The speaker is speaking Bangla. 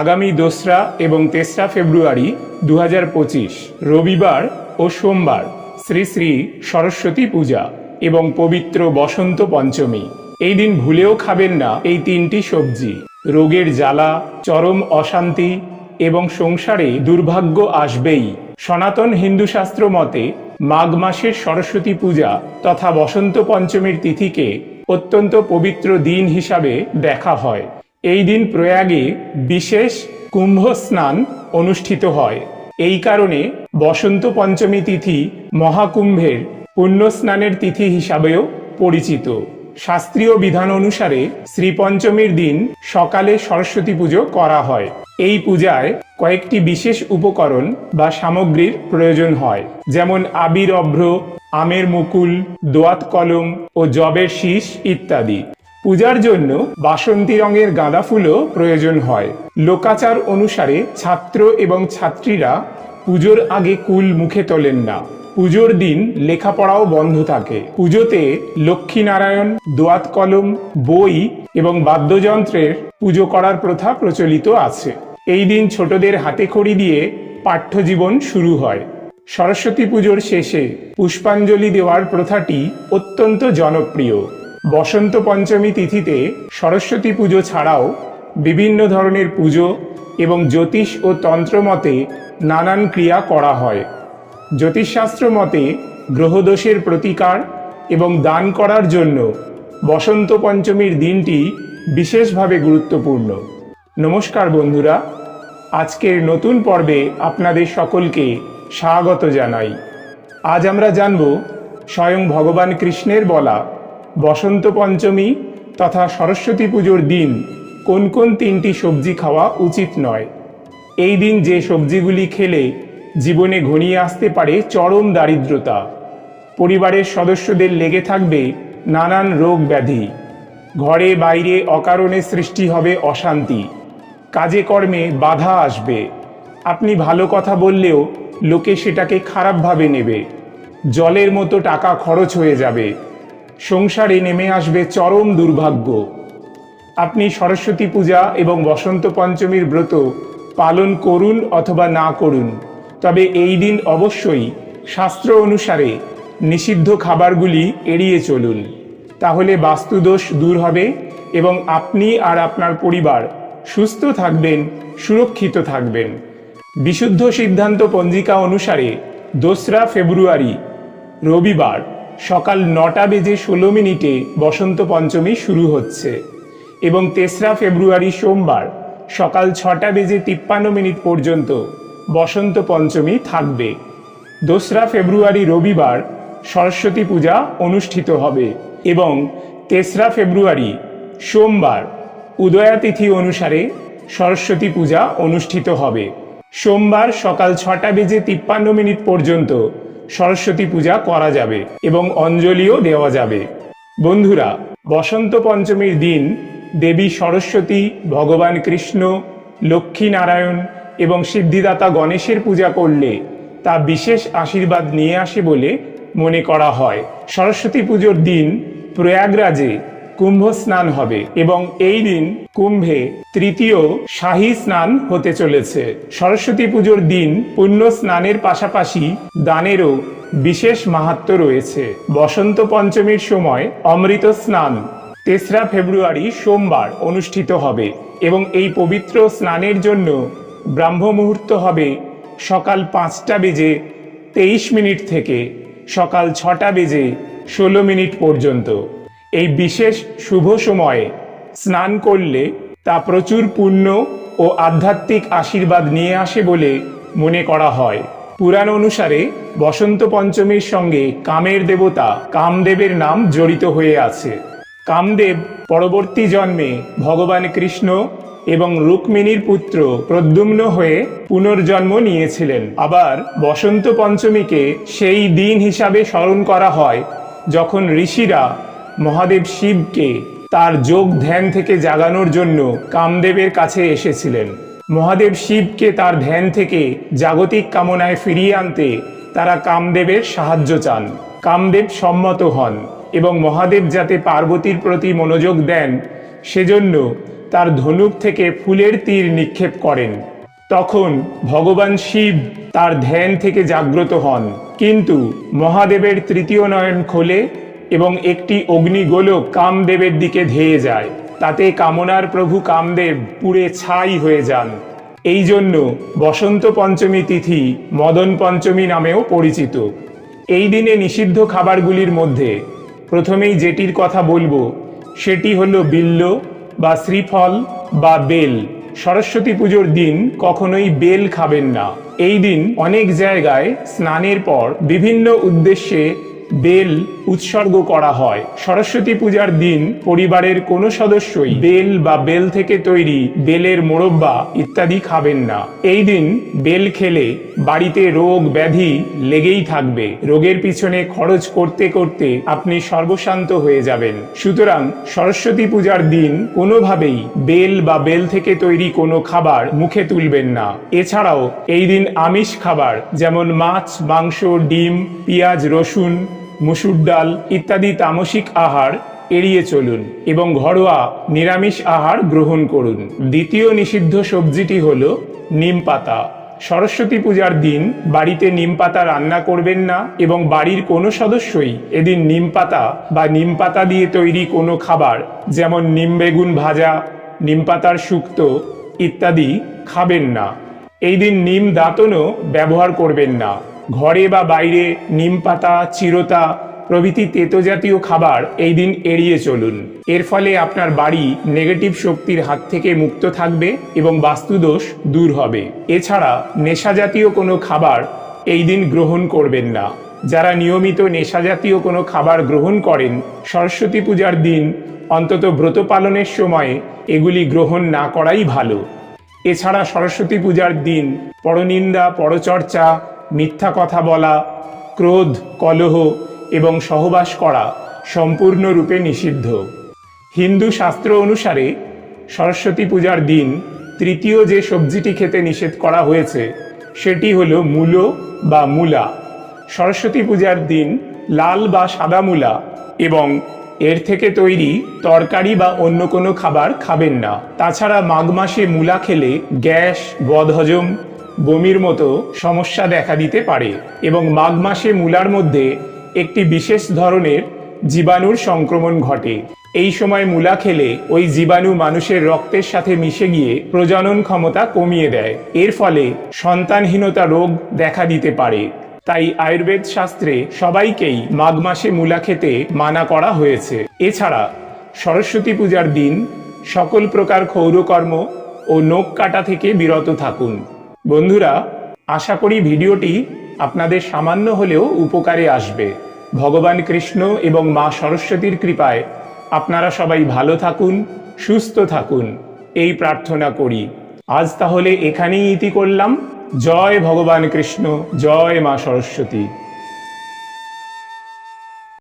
আগামী দোসরা এবং তেসরা ফেব্রুয়ারি দু হাজার পঁচিশ, রবিবার ও সোমবার শ্রী শ্রী সরস্বতী পূজা এবং পবিত্র বসন্ত পঞ্চমী। এই দিন ভুলেও খাবেন না এই তিনটি সবজি। রোগের জ্বালা, চরম অশান্তি এবং সংসারে দুর্ভাগ্য আসবেই। সনাতন হিন্দু শাস্ত্র মতে, মাঘ মাসের সরস্বতী পূজা তথা বসন্ত পঞ্চমীর তিথিকে অত্যন্ত পবিত্র দিন হিসাবে দেখা হয়। এই দিন প্রয়াগে বিশেষ কুম্ভ স্নান অনুষ্ঠিত হয়। এই কারণে বসন্ত পঞ্চমী তিথি মহাকুম্ভের পুণ্য স্নানের তিথি হিসাবেও পরিচিত। শাস্ত্রীয় বিধান অনুসারে শ্রী পঞ্চমীর দিন সকালে সরস্বতী পুজো করা হয়। এই পূজায় কয়েকটি বিশেষ উপকরণ বা সামগ্রীর প্রয়োজন হয়, যেমন আবির অভ্র, আমের মুকুল, দোয়াত কলম ও জবের শীষ ইত্যাদি। পূজার জন্য বাসন্তী রঙের গাঁদা ফুলও প্রয়োজন হয়। লোকাচার অনুসারে ছাত্র এবং ছাত্রীরা পুজোর আগে কুল মুখে তোলেন না। পুজোর দিন লেখাপড়াও বন্ধ থাকে। পুজোতে লক্ষ্মীনারায়ণ, দোয়াত কলম, বই এবং বাদ্যযন্ত্রের পুজো করার প্রথা প্রচলিত আছে। এই দিন ছোটদের হাতে খড়ি দিয়ে পাঠ্যজীবন শুরু হয়। সরস্বতী পুজোর শেষে পুষ্পাঞ্জলি দেওয়ার প্রথাটি অত্যন্ত জনপ্রিয়। বসন্ত পঞ্চমী তিথিতে সরস্বতী পুজো ছাড়াও বিভিন্ন ধরনের পুজো এবং জ্যোতিষ ও তন্ত্র মতে নানান ক্রিয়া করা হয়। জ্যোতিষশাস্ত্র মতে গ্রহদোষের প্রতিকার এবং দান করার জন্য বসন্ত পঞ্চমীর দিনটি বিশেষভাবে গুরুত্বপূর্ণ। নমস্কার বন্ধুরা, আজকের নতুন পর্বে আপনাদের সকলকে স্বাগত জানাই। আজ আমরা জানব স্বয়ং ভগবান কৃষ্ণের বলা বসন্ত পঞ্চমী তথা সরস্বতী পুজোর দিন কোন কোন তিনটি সবজি খাওয়া উচিত নয়। এই দিন যে সবজিগুলি খেলে জীবনে ঘনিয়ে আসতে পারে চরম দারিদ্রতা। পরিবারের সদস্যদের লেগে থাকবে নানান রোগ ব্যাধি। ঘরে বাইরে অকারণে সৃষ্টি হবে অশান্তি। কাজে কর্মে বাধা আসবে। আপনি ভালো কথা বললেও লোকে সেটাকে খারাপভাবে নেবে। জলের মতো টাকা খরচ হয়ে যাবে। সংসারে নেমে আসবে চরম দুর্ভাগ্য। আপনি সরস্বতী পূজা এবং বসন্ত পঞ্চমীর ব্রত পালন করুন অথবা না করুন। তবে এই দিন অবশ্যই শাস্ত্র অনুসারে নিষিদ্ধ খাবারগুলি এড়িয়ে চলুন। তাহলে বাস্তুদোষ দূর হবে এবং আপনি আর আপনার পরিবার সুস্থ থাকবেন, সুরক্ষিত থাকবেন। বিশুদ্ধ সিদ্ধান্ত পঞ্জিকা অনুসারে দোসরা ফেব্রুয়ারি, রবিবার সকাল নটা বেজে ষোলো মিনিটে বসন্ত পঞ্চমী শুরু হচ্ছে এবং তেসরা ফেব্রুয়ারি সোমবার সকাল ছটা বেজে তিপ্পান্ন মিনিট পর্যন্ত বসন্ত পঞ্চমী থাকবে। দোসরা ফেব্রুয়ারি রবিবার সরস্বতী পূজা অনুষ্ঠিত হবে এবং তেসরা ফেব্রুয়ারি সোমবার উদয়া তিথি অনুসারে সরস্বতী পূজা অনুষ্ঠিত হবে। সোমবার সকাল ছটা বেজে তিপ্পান্ন মিনিট পর্যন্ত সরস্বতী পূজা করা যাবে এবং অঞ্জলিও দেওয়া যাবে। বন্ধুরা, বসন্ত পঞ্চমীর দিন দেবী সরস্বতী, ভগবান কৃষ্ণ লক্ষ্মী নারায়ণ এবং সিদ্ধিদাতা গণেশের পূজা করলে তা বিশেষ আশীর্বাদ নিয়ে আসে বলে মনে করা হয়। সরস্বতী পুজোর দিন প্রয়াগরাজে কুম্ভ স্নান হবে এবং এই দিন কুম্ভে তৃতীয় শাহী স্নান হতে চলেছে। সরস্বতী পুজোর দিন পুণ্য স্নানের পাশাপাশি দানেরও বিশেষ মাহাত্ম রয়েছে। বসন্ত পঞ্চমীর সময় অমৃত স্নান তেসরা ফেব্রুয়ারি সোমবার অনুষ্ঠিত হবে এবং এই পবিত্র স্নানের জন্য ব্রাহ্ম মুহূর্ত হবে সকাল পাঁচটা বেজে তেইশ মিনিট থেকে সকাল ছটা বেজে ষোলো মিনিট পর্যন্ত। এই বিশেষ শুভ সময়ে স্নান করলে তা প্রচুর পুণ্য ও আধ্যাত্মিক আশীর্বাদ নিয়ে আসে বলে মনে করা হয়। পুরাণ অনুসারে বসন্ত পঞ্চমীর সঙ্গে কামের দেবতা কামদেবের নাম জড়িত হয়ে আছে। কামদেব পরবর্তী জন্মে ভগবান কৃষ্ণ এবং রুক্মিণীর পুত্র প্রদ্যুম্ন হয়ে পুনর্জন্ম নিয়েছিলেন। আবার বসন্ত পঞ্চমীকে সেই দিন হিসাবে স্মরণ করা হয়, যখন ঋষিরা মহাদেব শিবকে তার যোগ ধ্যান থেকে জাগানোর জন্য কামদেবের কাছে এসেছিলেন। মহাদেব শিবকে তার ধ্যান থেকে জাগতিক কামনায় ফিরিয়ে আনতে তারা কামদেবের সাহায্য চান। কামদেব সম্মত হন এবং মহাদেব যাতে পার্বতীর প্রতি মনোযোগ দেন, সেজন্য তার ধনুক থেকে ফুলের তীর নিক্ষেপ করেন। তখন ভগবান শিব তার ধ্যান থেকে জাগ্রত হন। কিন্তু মহাদেবের তৃতীয় নয়ন খোলে এবং একটি অগ্নিগোলক কামদেবের দিকে ধেয়ে যায়। তাতে কামনার প্রভু কামদেব পুড়ে ছাই হয়ে যান। এই জন্য বসন্ত পঞ্চমী তিথি মদন পঞ্চমী নামেও পরিচিত। এই দিনে নিষিদ্ধ খাবারগুলির মধ্যে প্রথমেই যেটির কথা বলব, সেটি হলো বিল্ল বা শ্রীফল বা বেল। সরস্বতী পুজোর দিন কখনোই বেল খাবেন না। এই দিন অনেক জায়গায় স্নানের পর বিভিন্ন উদ্দেশ্যে বেল উৎসর্গ করা হয়। সরস্বতী পূজার দিন পরিবারের কোনো সদস্যই বেল বা বেল থেকে তৈরি বেলের মোরব্বা ইত্যাদি খাবেন না। এই দিন বেল খেলে বাড়িতে রোগ ব্যাধি লেগেই থাকবে। রোগের পিছনে খরচ করতে করতে আপনি সর্বশান্ত হয়ে যাবেন। সুতরাং সরস্বতী পূজার দিন কোনোভাবেই বেল বা বেল থেকে তৈরি কোনো খাবার মুখে তুলবেন না। এছাড়াও এই দিন আমিষ খাবার যেমন মাছ, মাংস, ডিম, পেঁয়াজ, রসুন মুসুর ডাল ইত্যাদি তামসিক আহার এড়িয়ে চলুন এবং ঘরোয়া নিরামিষ আহার গ্রহণ করুন। দ্বিতীয় নিষিদ্ধ সবজিটি হল নিম পাতা। সরস্বতী পূজার দিন বাড়িতে নিম পাতা রান্না করবেন না এবং বাড়ির কোনো সদস্যই এদিন নিম পাতা বা নিম পাতা দিয়ে তৈরি কোনো খাবার, যেমন নিম বেগুন ভাজা, নিম পাতার শুক্তো ইত্যাদি খাবেন না। এই দিন নিম দাঁতনও ব্যবহার করবেন না। ঘরে বা বাইরে নিম পাতা, চিরতা প্রভৃতি তেতো জাতীয় খাবার এই দিন এড়িয়ে চলুন। এর ফলে আপনার বাড়ি নেগেটিভ শক্তির হাত থেকে মুক্ত থাকবে এবং বাস্তুদোষ দূর হবে। এছাড়া নেশা জাতীয় কোনো খাবার এই দিন গ্রহণ করবেন না। যারা নিয়মিত নেশা জাতীয় কোনো খাবার গ্রহণ করেন, সরস্বতী পূজার দিন অন্তত ব্রত পালনের সময় এগুলি গ্রহণ না করাই ভালো। এছাড়া সরস্বতী পূজার দিন পরনিন্দা, পরচর্চা মিথ্যা কথা বলা, ক্রোধ, কলহ এবং সহবাস করা সম্পূর্ণরূপে নিষিদ্ধ। হিন্দু শাস্ত্র অনুসারে সরস্বতী পূজার দিন তৃতীয় যে সবজিটি খেতে নিষেধ করা হয়েছে, সেটি হলো মূলো বা মূলা। সরস্বতী পূজার দিন লাল বা সাদা মূলা এবং এর থেকে তৈরি তরকারি বা অন্য কোনো খাবার খাবেন না। তাছাড়া মাঘ মাসে মূলা খেলে গ্যাস, বদহজম বমির মতো সমস্যা দেখা দিতে পারে এবং মাঘ মাসে মূলার মধ্যে একটি বিশেষ ধরনের জীবাণুর সংক্রমণ ঘটে। এই সময় মূলা খেলে ওই জীবাণু মানুষের রক্তের সাথে মিশে গিয়ে প্রজনন ক্ষমতা কমিয়ে দেয়। এর ফলে সন্তানহীনতা রোগ দেখা দিতে পারে। তাই আয়ুর্বেদ শাস্ত্রে সবাইকেই মাঘ মাসে মূলা খেতে মানা করা হয়েছে। এছাড়া সরস্বতী পূজার দিন সকল প্রকার ক্ষৌরকর্ম ও নখ কাটা থেকে বিরত থাকুন। বন্ধুরা, আশা করি ভিডিওটি আপনাদের সামান্য হলেও উপকারে আসবে। ভগবান কৃষ্ণ এবং মা সরস্বতীর কৃপায় আপনারা সবাই ভালো থাকুন, সুস্থ থাকুন, এই প্রার্থনা করি। আজ তাহলে এখানেই ইতি করলাম। জয় ভগবান কৃষ্ণ, জয় মা সরস্বতী।